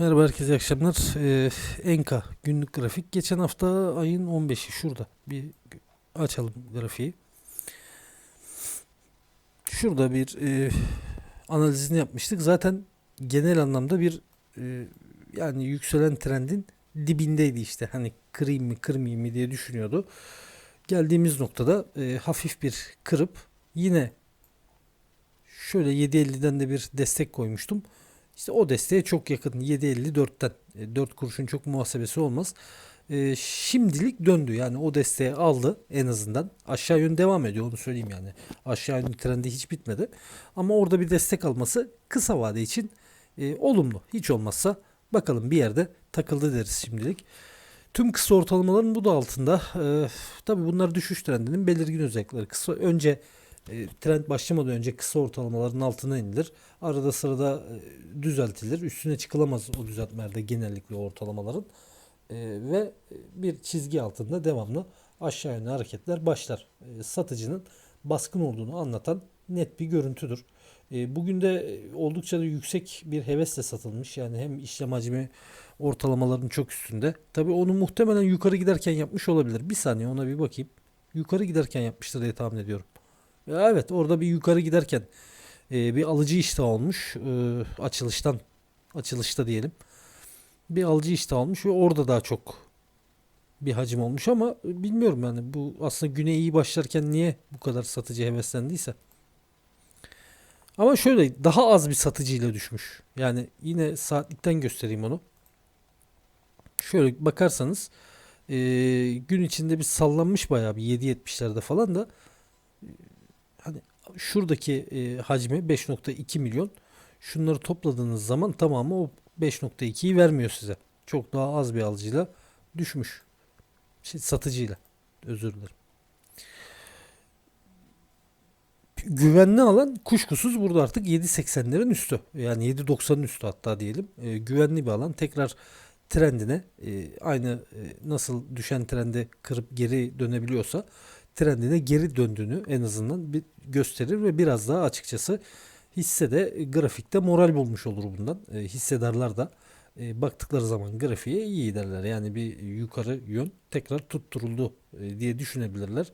Merhaba herkese iyi akşamlar. Ee, Enka günlük grafik. Geçen hafta ayın 15'i şurada. Bir açalım grafiği. Şurada bir e, analizini yapmıştık. Zaten genel anlamda bir e, yani yükselen trendin dibindeydi işte. Hani kırayım mı kırmayayım mı diye düşünüyordu. Geldiğimiz noktada e, hafif bir kırıp yine şöyle 7.50'den de bir destek koymuştum. İşte o desteğe çok yakın 7.54'ten e, 4 kuruşun çok muhasebesi olmaz. E, şimdilik döndü yani o desteği aldı en azından. Aşağı yön devam ediyor onu söyleyeyim yani. Aşağı yön trendi hiç bitmedi. Ama orada bir destek alması kısa vade için e, olumlu. Hiç olmazsa bakalım bir yerde takıldı deriz şimdilik. Tüm kısa ortalamaların bu da altında. E, tabii bunlar düşüş trendinin belirgin özellikleri. Kısa önce e, trend başlamadan önce kısa ortalamaların altına inilir. Arada sırada e, düzeltilir. Üstüne çıkılamaz o düzeltmelerde genellikle ortalamaların. E, ve bir çizgi altında devamlı aşağı yönlü hareketler başlar. E, satıcının baskın olduğunu anlatan net bir görüntüdür. E, bugün de oldukça da yüksek bir hevesle satılmış. Yani hem işlem hacmi ortalamaların çok üstünde. Tabii onu muhtemelen yukarı giderken yapmış olabilir. Bir saniye ona bir bakayım. Yukarı giderken yapmıştır diye tahmin ediyorum. Evet orada bir yukarı giderken e, bir alıcı iştah olmuş e, açılıştan açılışta diyelim bir alıcı iştah olmuş ve orada daha çok bir hacim olmuş ama e, bilmiyorum yani bu aslında güne iyi başlarken niye bu kadar satıcı heveslendiyse. Ama şöyle daha az bir satıcıyla düşmüş. Yani yine saatlikten göstereyim onu. Şöyle bakarsanız e, gün içinde bir sallanmış bayağı bir 7.70'lerde falan da şuradaki e, hacmi 5.2 milyon. Şunları topladığınız zaman tamamı o 5.2'yi vermiyor size. Çok daha az bir alıcıyla düşmüş. Şey, satıcıyla. Özür dilerim. Güvenli alan kuşkusuz burada artık 7.80'lerin üstü. Yani 7.90'ın üstü hatta diyelim. E, güvenli bir alan. Tekrar trendine e, aynı e, nasıl düşen trende kırıp geri dönebiliyorsa trendine geri döndüğünü en azından bir gösterir ve biraz daha açıkçası hisse de grafikte moral bulmuş olur bundan. E, hissedarlar da e, baktıkları zaman grafiğe iyi derler. Yani bir yukarı yön tekrar tutturuldu e, diye düşünebilirler.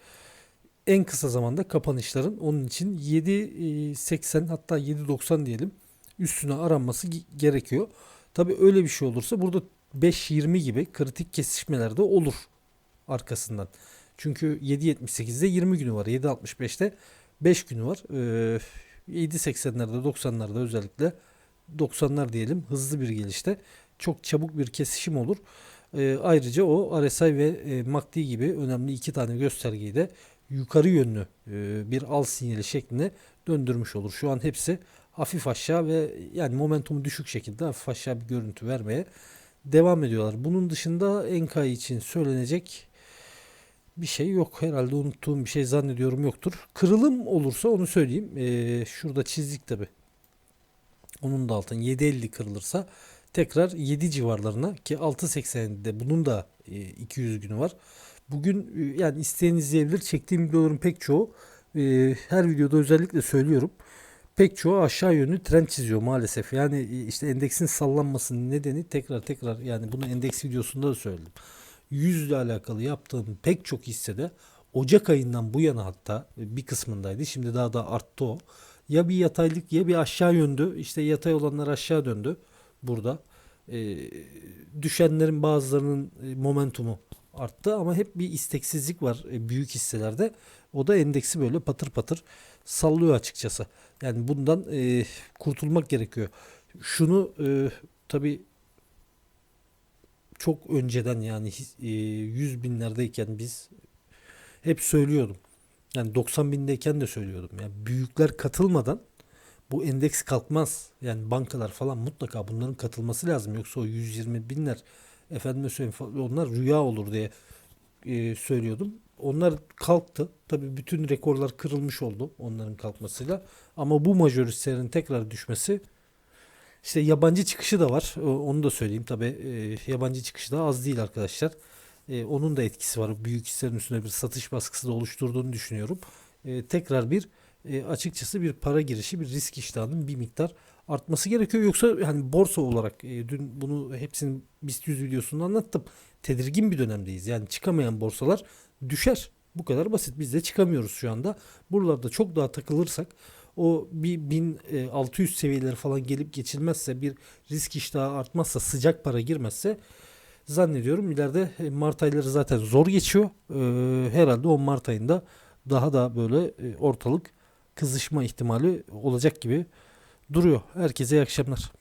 En kısa zamanda kapanışların onun için 7.80 hatta 7.90 diyelim üstüne aranması gerekiyor. Tabi öyle bir şey olursa burada 5.20 gibi kritik kesişmelerde olur arkasından. Çünkü 7.78'de 20 günü var. 7.65'te 5 günü var. Ee, 7.80'lerde 90'larda özellikle 90'lar diyelim hızlı bir gelişte çok çabuk bir kesişim olur. Ee, ayrıca o RSI ve e, MACD gibi önemli iki tane göstergeyi de yukarı yönlü e, bir al sinyali şeklinde döndürmüş olur. Şu an hepsi hafif aşağı ve yani momentumu düşük şekilde hafif aşağı bir görüntü vermeye devam ediyorlar. Bunun dışında Enkai için söylenecek bir şey yok. Herhalde unuttuğum bir şey zannediyorum yoktur. Kırılım olursa onu söyleyeyim. Ee, şurada çizdik tabi. Onun da altın 7.50 kırılırsa tekrar 7 civarlarına ki 6.80'de bunun da e, 200 günü var. Bugün e, yani isteyen izleyebilir. Çektiğim videoların pek çoğu e, her videoda özellikle söylüyorum. Pek çoğu aşağı yönlü trend çiziyor maalesef. Yani e, işte endeksin sallanmasının nedeni tekrar tekrar yani bunu endeks videosunda da söyledim yüzle alakalı yaptığım pek çok hissede Ocak ayından bu yana hatta bir kısmındaydı. Şimdi daha da arttı o. Ya bir yataylık ya bir aşağı yöndü. İşte yatay olanlar aşağı döndü burada. E, düşenlerin bazılarının e, momentumu arttı ama hep bir isteksizlik var e, büyük hisselerde. O da endeksi böyle patır patır sallıyor açıkçası. Yani bundan e, kurtulmak gerekiyor. Şunu e, tabii çok önceden yani 100 e, binlerdeyken biz hep söylüyordum. Yani 90 bindeyken de söylüyordum. Yani büyükler katılmadan bu endeks kalkmaz. Yani bankalar falan mutlaka bunların katılması lazım. Yoksa o 120 binler efendime söyleyeyim onlar rüya olur diye e, söylüyordum. Onlar kalktı. Tabii bütün rekorlar kırılmış oldu onların kalkmasıyla. Ama bu majöristlerin tekrar düşmesi işte yabancı çıkışı da var. Onu da söyleyeyim. Tabi e, yabancı çıkışı da az değil arkadaşlar. E, onun da etkisi var. Büyük hisselerin üstüne bir satış baskısı da oluşturduğunu düşünüyorum. E, tekrar bir e, açıkçası bir para girişi, bir risk iştahının bir miktar artması gerekiyor. Yoksa hani borsa olarak e, dün bunu hepsinin BIST 100 videosunda anlattım. Tedirgin bir dönemdeyiz. Yani çıkamayan borsalar düşer. Bu kadar basit. Biz de çıkamıyoruz şu anda. Buralarda çok daha takılırsak o bir 1600 seviyeleri falan gelip geçilmezse bir risk iştahı artmazsa sıcak para girmezse zannediyorum ileride e, Mart ayları zaten zor geçiyor. Ee, herhalde o Mart ayında daha da böyle e, ortalık kızışma ihtimali olacak gibi duruyor. Herkese iyi akşamlar.